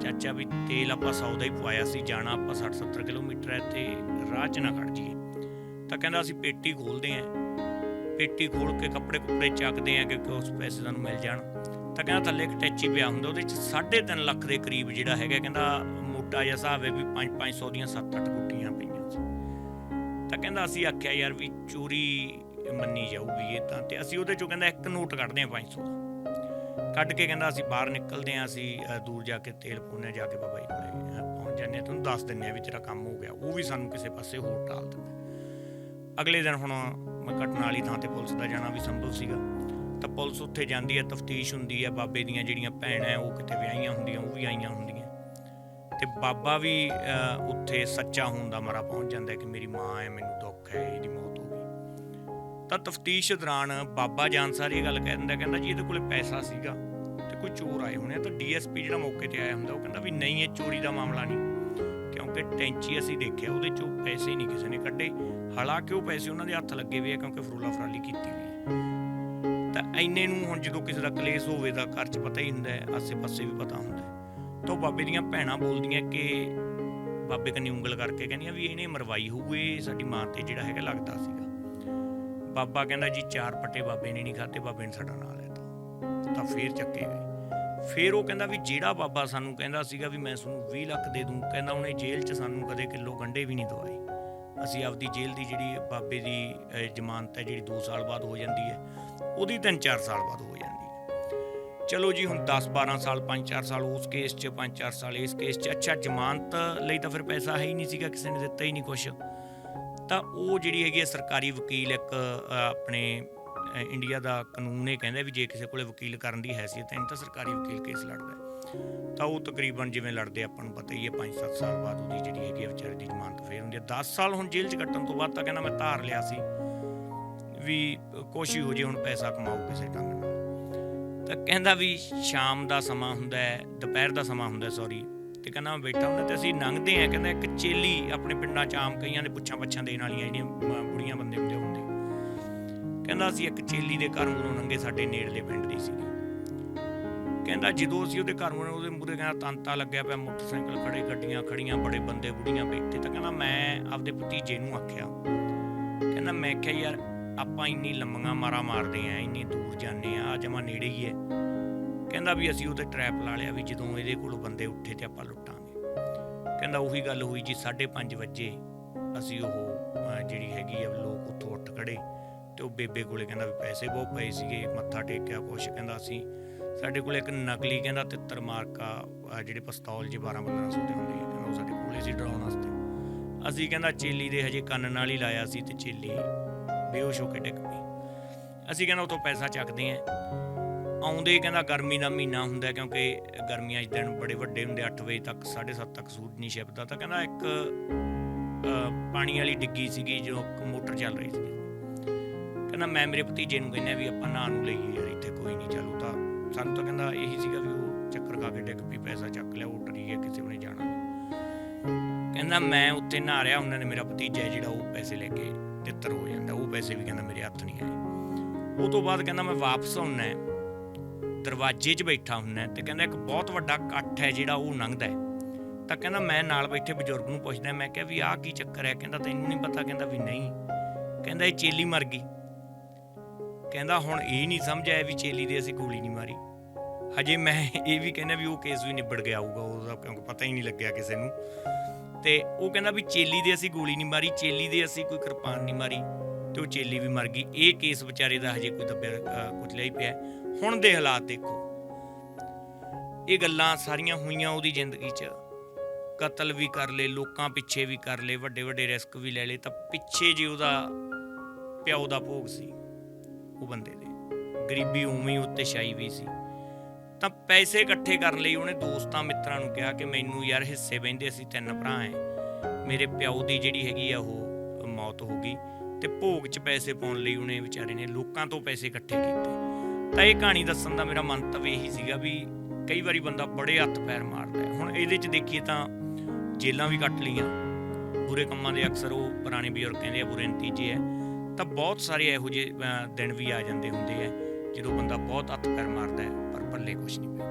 ਚਾਚਾ ਵੀ ਤੇਲ ਆਪਾਂ 100 ਦਾ ਹੀ ਪਵਾਇਆ ਸੀ, ਜਾਣਾ ਆਪਾਂ 60 70 ਕਿਲੋਮੀਟਰ ਹੈ ਤੇ ਰਾਹ 'ਚ ਨਾ ਖੜ ਜੀਏ ਤਾਂ ਕਹਿੰਦਾ ਅਸੀਂ ਪੇਟੀ ਖੋਲਦੇ ਆਂ ਪੇਟੀ ਖੋਲ ਕੇ ਕੱਪੜੇ ਕੁਪੜੇ ਚੱਕਦੇ ਆਂ ਕਿਉਂਕਿ ਉਸ ਪੈਸੇ ਸਾਨੂੰ ਮਿਲ ਜਾਣ। ਤਾਂ ਕਹਿੰਦਾ ਥੱਲੇ ਇੱਕ ਟੈਚੀ ਪਿਆ ਹੁੰਦਾ, ਉਹਦੇ 'ਚ 3.5 ਲੱਖ ਦੇ ਕਰੀਬ ਜਿਹੜਾ ਹੈਗਾ, ਕਹਿੰਦਾ ਮੋਟਾ ਜਿਹਾ ਹਿਸਾਬ ਹੈ ਵੀ 5 500 ਦੀਆਂ 7-8 ਗੁੱਟੀਆਂ ਪਈਆਂ ਸੀ। ਤਾਂ ਕਹਿੰਦਾ ਅਸੀਂ ਆਖਿਆ, ਯਾਰ ਵੀ ਚੋਰੀ ਮੰਨੀ ਜਾਊਗੀ ਇਹ ਤਾਂ, ਤੇ ਅਸੀਂ ਉਹਦੇ ਚੋਂ ਕਹਿੰਦਾ ਇੱਕ ਨੋਟ ਕੱਢਦੇ ਆਂ 500 ਦਾ। ਕੱਢ ਕੇ ਕਹਿੰਦਾ ਅਸੀਂ ਬਾਹਰ ਨਿਕਲਦੇ ਆਂ ਅਸੀਂ ਦੂਰ ਜਾ ਕੇ ਤੇਲ ਪੂਨੇ ਜਾ ਕੇ ਬਾਬਾ ਜੀ ਕੋਲੇ ਪਹੁੰਚ ਜਾਂਦੇ ਹਾਂ। ਤੁਹਾਨੂੰ ਦੱਸ ਦਿੰਦੇ ਆ ਵੀ ਤੇਰਾ ਕੰਮ ਹੋ ਗਿਆ। ਉਹ ਵੀ ਸਾਨੂੰ ਕਿਸੇ ਪਾਸੇ ਹੋਰ ਟਾਲ ਦਿੰਦਾ। ਅਗਲੇ ਦਿਨ ਹੁਣ ਮੈਂ ਘਟਨਾ ਵਾਲੀ ਥਾਂ ਤੇ ਪੁਲਿਸ ਦਾ ਜਾਣਾ ਵੀ ਸੰਭਵ ਸੀਗਾ। ਤਾਂ ਪੁਲਿਸ ਉੱਥੇ ਜਾਂਦੀ ਹੈ ਤਫਤੀਸ਼ ਹੁੰਦੀ ਹੈ ਬਾਬੇ ਦੀਆਂ ਜਿਹੜੀਆਂ ਭੈਣਾਂ ਹੈ, ਉਹ ਕਿਤੇ ਵਿਆਹੀਆਂ ਹੁੰਦੀਆਂ ਉਹ ਵੀ ਆਈਆਂ ਹੁੰਦੀਆਂ। ਤੇ ਬਾਬਾ ਵੀ ਉੱਥੇ ਸੱਚਾ ਹੋਣ ਦਾ ਮਰਾ ਪਹੁੰਚ ਜਾਂਦਾ ਕਿ ਮੇਰੀ ਮਾਂ ਹੈ ਮੈਨੂੰ ਦੁੱਖ ਹੈ ਇਹਦੀ ਮੌਤ ਤਾਂ ਤਫਤੀਸ਼ ਦੌਰਾਨ ਬਾਬਾ ਜਾਨ ਸਾਰੀ ਇਹ ਗੱਲ ਕਹਿ ਦਿੰਦਾ, ਕਹਿੰਦਾ ਜੀ ਇਹਦੇ ਕੋਲੇ ਪੈਸਾ ਸੀਗਾ ਤੇ ਕੋਈ ਚੋਰ ਆਏ ਹੋਣੇ ਆ, ਤਾਂ ਡੀਐਸਪੀ ਜਿਹੜਾ ਮੌਕੇ ਤੇ ਆਇਆ ਹੁੰਦਾ, ਉਹ ਕਹਿੰਦਾ ਵੀ ਨਹੀਂ, ਇਹ ਚੋਰੀ ਦਾ ਮਾਮਲਾ ਨਹੀਂ। ਕਿਉਂਕਿ ਟੈਂਚੀ ਅਸੀਂ ਦੇਖਿਆ, ਉਹਦੇ ਚੋਂ ਪੈਸੇ ਨਹੀਂ ਕਿਸੇ ਨੇ ਕੱਢੇ। ਹਾਲਾਂਕਿ ਉਹ ਪੈਸੇ ਉਹਨਾਂ ਦੇ ਹੱਥ ਲੱਗੇ ਹੋਏ ਆ, ਕਿਉਂਕਿ ਫਰੂਲਾ ਫਰਾਲੀ ਕੀਤੀ ਹੋਈ ਤਾਂ ਐਨੇ ਨੂੰ ਹੁਣ ਜਦੋਂ ਕਿਸੇ ਦਾ ਕਲੇਸ਼ ਹੋਵੇ ਤਾਂ ਘਰ 'ਚ ਪਤਾ ਹੀ ਹੁੰਦਾ ਹੈ, ਆਸੇ-ਪਾਸੇ ਵੀ ਪਤਾ ਹੁੰਦਾ ਹੈ। ਤਾਂ ਉਹ ਬਾਬੇ ਦੀਆਂ ਭੈਣਾਂ ਬੋਲਦੀਆਂ ਕਿ ਬਾਬੇ ਕੰਨੀ ਉਂਗਲ ਕਰਕੇ ਕਹਿੰਦੀਆਂ ਵੀ ਇਹਨੇ ਮਰਵਾਈ ਹੋਊ, ਇਹ ਸਾਡੀ ਮਾਂ ਤੇ ਜਿਹੜਾ ਹੈਗਾ ਲੱਗਦਾ ਸੀ ਬਾਬਾ ਕਹਿੰਦਾ ਜੀ ਚਾਰ ਪੱਟੇ ਬਾਬੇ ਨੇ ਨਹੀਂ ਖਾਦੇ ਬਾਬੇ ਨੇ ਸਾਡਾ ਨਾਂ ਲੈਤਾ। ਤਾਂ ਫੇਰ ਚੱਕੇ ਗਏ। ਫੇਰ ਉਹ ਕਹਿੰਦਾ ਵੀ ਜਿਹੜਾ ਬਾਬਾ ਸਾਨੂੰ ਕਹਿੰਦਾ ਸੀਗਾ ਵੀ ਮੈਂ ਤੁਹਾਨੂੰ 20 ਲੱਖ ਦੇ ਦੂੰ, ਕਹਿੰਦਾ ਉਹਨੇ ਜੇਲ੍ਹ 'ਚ ਸਾਨੂੰ ਕਦੇ ਕਿਲੋ ਗੰਢੇ ਵੀ ਨਹੀਂ ਦਵਾਏ। ਅਸੀਂ ਆਪਦੀ ਜੇਲ੍ਹ ਦੀ ਜਿਹੜੀ ਬਾਬੇ ਦੀ ਜ਼ਮਾਨਤ ਹੈ, ਜਿਹੜੀ 2 ਸਾਲ ਬਾਅਦ ਹੋ ਜਾਂਦੀ ਹੈ, ਉਹਦੀ 3-4 ਸਾਲ ਬਾਅਦ ਹੋ ਜਾਂਦੀ ਹੈ। ਚਲੋ ਜੀ, ਹੁਣ 10-12 ਸਾਲ 5-4 ਸਾਲ ਉਸ ਕੇਸ 'ਚ 5-4 ਸਾਲ ਇਸ ਕੇਸ 'ਚ। ਅੱਛਾ, ਜ਼ਮਾਨਤ ਲਈ ਤਾਂ ਫਿਰ ਪੈਸਾ ਹੈ ਹੀ ਨਹੀਂ ਸੀਗਾ, ਕਿਸੇ ਨੇ ਦਿੱਤਾ ਹੀ ਨਹੀਂ ਕੁਛ। ਤਾਂ ਉਹ ਜਿਹੜੀ ਹੈਗੀ ਹੈ ਸਰਕਾਰੀ ਵਕੀਲ ਇੱਕ ਆਪਣੇ ਇੰਡੀਆ ਦਾ ਕਾਨੂੰਨ ਇਹ ਕਹਿੰਦਾ ਵੀ ਜੇ ਕਿਸੇ ਕੋਲੇ ਵਕੀਲ ਕਰਨ ਦੀ ਹੈਸੀਅਤ ਹੈ ਨਹੀਂ ਤਾਂ ਸਰਕਾਰੀ ਵਕੀਲ ਕੇਸ ਲੜਦਾ ਤਾਂ ਉਹ ਤਕਰੀਬਨ ਜਿਵੇਂ ਲੜਦੇ ਆਪਾਂ ਨੂੰ ਪਤਾ ਹੀ ਹੈ 5-7 ਸਾਲ ਬਾਅਦ ਉਹਦੀ ਜਿਹੜੀ ਹੈਗੀ ਹੈ ਵਿਚਾਰੇ ਦੀ ਜ਼ਮਾਨਤ ਫੇਰ ਹੁੰਦੀ ਹੈ। 10 ਸਾਲ ਹੁਣ ਜੇਲ੍ਹ 'ਚ ਕੱਟਣ ਤੋਂ ਬਾਅਦ ਤਾਂ ਕਹਿੰਦਾ ਮੈਂ ਧਾਰ ਲਿਆ ਸੀ ਵੀ ਕੋਸ਼ਿਸ਼ ਹੋ ਜੇ, ਹੁਣ ਪੈਸਾ ਕਮਾਓ ਕਿਸੇ ਢੰਗ ਨਾਲ। ਤਾਂ ਕਹਿੰਦਾ ਵੀ ਸ਼ਾਮ ਦਾ ਸਮਾਂ ਹੁੰਦਾ ਹੈ, ਦੁਪਹਿਰ ਦਾ ਸਮਾਂ ਹੁੰਦਾ ਸੌਰੀ ਤੇ ਕਹਿੰਦਾ ਮੈਂ ਬੈਠਾ ਹੁੰਦਾ ਤੇ ਅਸੀਂ ਲੰਘਦੇ ਆ ਕਹਿੰਦਾ ਇੱਕ ਚੇਲੀ ਆਪਣੇ ਪਿੰਡਾਂ ਚ ਆਮ ਕਈਆਂ ਦੇ ਪੁੱਛਾਂ ਪੱਛਾਂ ਦੇਣ ਵਾਲੀਆਂ ਜਿਹੜੀਆਂ ਬੁੜੀਆਂ ਬੰਦੇ ਹੁੰਦੇ ਹੁੰਦੇ। ਕਹਿੰਦਾ ਅਸੀਂ ਇੱਕ ਚੇਲੀ ਦੇ ਘਰ ਨੂੰ ਲੰਘੇ, ਸਾਡੇ ਨੇੜਲੇ ਪਿੰਡ ਦੀ ਸੀ ਕਹਿੰਦਾ ਜਦੋਂ ਅਸੀਂ ਉਹਦੇ ਘਰ ਮੂਹਰੇ, ਉਹਦੇ ਮੂਹਰੇ ਕਹਿੰਦਾ ਤਾਂਤਾ ਲੱਗਿਆ ਪਿਆ, ਮੋਟਰਸਾਈਕਲ ਖੜੇ ਗੱਡੀਆਂ ਖੜੀਆਂ ਬੜੇ ਬੰਦੇ ਬੁੜੀਆਂ ਬੈਠੇ, ਤਾਂ ਕਹਿੰਦਾ ਮੈਂ ਆਪਦੇ ਭਤੀਜੇ ਨੂੰ ਆਖਿਆ। ਕਹਿੰਦਾ ਮੈਂ ਕਿਹਾ, ਯਾਰ ਆਪਾਂ ਇੰਨੀ ਲੰਮੀਆਂ ਮਾਰਾ ਮਾਰਦੇ ਆ, ਇੰਨੀ ਦੂਰ ਜਾਂਦੇ ਆ ਜਮਾ ਨੇੜੇ ਹੀ ਹੈ। ਕਹਿੰਦਾ ਵੀ ਅਸੀਂ ਉਹਦੇ ਟਰੈਪ ਲਾ ਲਿਆ ਵੀ ਜਦੋਂ ਇਹਦੇ ਕੋਲੋਂ ਬੰਦੇ ਉੱਠੇ ਤੇ ਆਪਾਂ ਲੁੱਟਾਂਗੇ। ਕਹਿੰਦਾ ਉਹੀ ਗੱਲ ਹੋਈ ਜੀ 5:30 ਵਜੇ ਅਸੀਂ ਉਹ ਜਿਹੜੀ ਹੈਗੀ ਆ ਲੋਕ ਉੱਥੋਂ ਉੱਠ ਖੜੇ ਤੇ ਉਹ ਬੇਬੇ ਕੋਲੇ ਕਹਿੰਦਾ ਵੀ ਪੈਸੇ ਬਹੁਤ ਪਏ ਸੀਗੇ, ਮੱਥਾ ਟੇਕਿਆ ਕੁਛ, ਕਹਿੰਦਾ ਅਸੀਂ ਸਾਡੇ ਕੋਲ ਇੱਕ ਨਕਲੀ ਕਹਿੰਦਾ ਤਿੱਤਰ ਮਾਰਕਾ ਜਿਹੜੇ ਪਿਸਤੌਲ ਜੇ 12 15 ਸੌ ਦੇ ਹੁੰਦੇ ਕਹਿੰਦਾ ਉਹ ਸਾਡੇ ਕੋਲੇ ਸੀ ਡਰਾਉਣ ਵਾਸਤੇ। ਅਸੀਂ ਕਹਿੰਦਾ ਚੇਲੀ ਦੇ ਹਜੇ ਕੰਨ ਨਾਲ ਹੀ ਲਾਇਆ ਸੀ ਤੇ ਚੇਲੀ ਬੇਹੋਸ਼ ਹੋ ਕੇ ਡਿੱਗ ਪਈ। ਅਸੀਂ ਕਹਿੰਦਾ ਉਤੋਂ ਪੈਸਾ ਚੱਕਦੇ ਆਂ ਆਉਂਦੇ ਕਹਿੰਦਾ ਗਰਮੀ ਦਾ ਮਹੀਨਾ ਹੁੰਦਾ ਕਿਉਂਕਿ ਗਰਮੀਆਂ 'ਚ ਦਿਨ ਬੜੇ ਵੱਡੇ ਹੁੰਦੇ 8 ਵਜੇ ਤੱਕ 7:30 ਤੱਕ ਸੂਰਜ ਨਹੀਂ ਛਿਪਦਾ। ਤਾਂ ਕਹਿੰਦਾ ਇੱਕ ਪਾਣੀ ਵਾਲੀ ਡਿੱਗੀ ਸੀਗੀ ਜੋ ਮੋਟਰ ਚੱਲ ਰਹੀ ਸੀ ਕਹਿੰਦਾ ਮੈਂ ਮੇਰੇ ਭਤੀਜੇ ਨੂੰ ਕਹਿੰਦਾ ਵੀ ਆਪਾਂ ਨਾਂ ਨੂੰ ਲਈਏ ਯਾਰ, ਇੱਥੇ ਕੋਈ ਨਹੀਂ, ਚੱਲੂ ਤਾਂ ਸਾਨੂੰ ਤਾਂ ਕਹਿੰਦਾ ਇਹੀ ਸੀਗਾ ਵੀ ਉਹ ਚੱਕਰ ਖਾ ਕੇ ਡਿੱਗ ਪਈ, ਪੈਸਾ ਚੱਕ ਲਿਆ, ਉਹ ਡਰੀ ਗਿਆ ਕਿਸੇ ਨੇ ਜਾਣਾ ਕਹਿੰਦਾ ਮੈਂ ਉੱਥੇ ਨਹਾ ਰਿਹਾ, ਉਹਨਾਂ ਨੇ ਮੇਰਾ ਭਤੀਜਾ ਜਿਹੜਾ ਉਹ ਪੈਸੇ ਲੈ ਕੇ ਤਿੱਤਰ ਹੋ ਜਾਂਦਾ, ਉਹ ਪੈਸੇ ਵੀ ਕਹਿੰਦਾ ਮੇਰੇ ਹੱਥ ਨਹੀਂ ਆਏ। ਉਹ ਤੋਂ ਬਾਅਦ ਕਹਿੰਦਾ ਮੈਂ ਵਾਪਸ ਆਉਣਾ ਹੈ। ਦਰਵਾਜ਼ੇ 'ਚ ਬੈਠਾ ਹੁੰਨਾ ਤੇ ਕਹਿੰਦਾ ਇੱਕ ਬਹੁਤ ਵੱਡਾ ਇਕੱਠ ਹੈ ਜਿਹੜਾ ਉਹ ਲੰਘਦਾ ਹੈ। ਤਾਂ ਕਹਿੰਦਾ ਮੈਂ ਨਾਲ ਬੈਠੇ ਬਜ਼ੁਰਗ ਨੂੰ ਪੁੱਛਦਾ, ਮੈਂ ਕਿਹਾ ਵੀ ਆਹ ਕੀ ਚੱਕਰ ਹੈ? ਕਹਿੰਦਾ ਤੈਨੂੰ ਨਹੀਂ ਪਤਾ? ਕਹਿੰਦਾ ਵੀ ਨਹੀਂ। ਕਹਿੰਦਾ ਇਹ ਚੇਲੀ ਮਰ ਗਈ। ਕਹਿੰਦਾ ਹੁਣ ਇਹ ਨਹੀਂ ਸਮਝ ਆਇਆ ਵੀ ਚੇਲੀ ਦੇ ਅਸੀਂ ਗੋਲੀ ਨਹੀਂ ਮਾਰੀ। ਹਜੇ ਮੈਂ ਇਹ ਵੀ ਕਹਿੰਦਾ ਵੀ ਉਹ ਕੇਸ ਵੀ ਨਿਬੜ ਗਿਆ ਹੋਊਗਾ ਉਹਦਾ ਕਿਉਂਕਿ ਪਤਾ ਹੀ ਨਹੀਂ ਲੱਗਿਆ ਕਿਸੇ ਨੂੰ। ਤੇ ਉਹ ਕਹਿੰਦਾ ਵੀ ਚੇਲੀ ਦੇ ਅਸੀਂ ਗੋਲੀ ਨਹੀਂ ਮਾਰੀ, ਚੇਲੀ ਦੇ ਅਸੀਂ ਕੋਈ ਕਿਰਪਾਨ ਨਹੀਂ ਮਾਰੀ ਤੇ ਉਹ ਚੇਲੀ ਵੀ ਮਰ ਗਈ। ਇਹ ਕੇਸ ਵਿਚਾਰੇ ਦਾ ਹਜੇ ਕੋਈ ਦੱਬਿਆ ਕੁਚਲਿਆ ਹੀ ਪਿਆ ਹੁਣ ਦੇ ਹਾਲਾਤ ਦੇਖੋ। ਇਹ ਗੱਲਾਂ ਸਾਰੀਆਂ ਹੋਈਆਂ ਉਹਦੀ ਜ਼ਿੰਦਗੀ 'ਚ। ਕਤਲ ਵੀ ਕਰ ਲਏ, ਲੋਕਾਂ ਪਿੱਛੇ ਵੀ ਕਰ ਲਏ ਵੱਡੇ ਵੱਡੇ ਰਿਸਕ ਵੀ ਲੈ ਲਏ, ਤਾਂ ਪਿੱਛੇ ਜੇ ਉਹਦਾ ਪਿਓ ਦਾ ਭੋਗ ਸੀ, ਉਹ ਬੰਦੇ ਦੇ। ਗਰੀਬੀ ਉਵੇਂ ਹੀ ਉੱਤੇ ਛਾਈ ਵੀ ਸੀ। ਤਾਂ ਪੈਸੇ ਇਕੱਠੇ ਕਰਨ ਲਈ ਉਹਨੇ ਦੋਸਤਾਂ ਮਿੱਤਰਾਂ ਨੂੰ ਕਿਹਾ ਕਿ ਮੈਨੂੰ ਯਾਰ ਹਿੱਸੇ ਬਹਿੰਦੇ, ਅਸੀਂ ਤਿੰਨ ਭਰਾ ਐ। ਮੇਰੇ ਪਿਓ ਦੀ ਜਿਹੜੀ ਹੈਗੀ ਆ ਉਹ ਮੌਤ ਹੋ ਗਈ ਤੇ ਭੋਗ 'ਚ ਪੈਸੇ ਪਾਉਣ ਲਈ ਉਹਨੇ ਵਿਚਾਰੇ ਨੇ ਲੋਕਾਂ ਤੋਂ ਪੈਸੇ ਇਕੱਠੇ ਕੀਤੇ। ਤਾਂ ਇਹ ਕਹਾਣੀ ਦੱਸਣ ਦਾ ਮੇਰਾ ਮੰਤਵ ਇਹੀ ਸੀਗਾ ਵੀ ਕਈ ਵਾਰੀ ਬੰਦਾ ਬੜੇ ਹੱਥ ਪੈਰ ਮਾਰਦਾ ਹੈ। ਹੁਣ ਇਹਦੇ 'ਚ ਦੇਖੀਏ ਤਾਂ ਜੇਲਾਂ ਵੀ ਕੱਟ ਲੀਆਂ ਬੁਰੇ ਕੰਮਾਂ ਦੇ ਅਕਸਰ ਉਹ ਪੁਰਾਣੇ ਬਜ਼ੁਰਗ ਕਹਿੰਦੇ ਆ ਬੁਰੇ ਨਤੀਜੇ ਹੈ। ਤਾਂ ਬਹੁਤ ਸਾਰੇ ਇਹੋ ਜਿਹੇ ਦਿਨ ਵੀ ਆ ਜਾਂਦੇ ਹੁੰਦੇ ਆ ਜਦੋਂ ਬੰਦਾ ਬਹੁਤ ਹੱਥ ਪੈਰ ਮਾਰਦਾ ਹੈ, ਪਰ ਪੱਲੇ ਕੁਝ ਨਹੀਂ ਪੈਂਦਾ।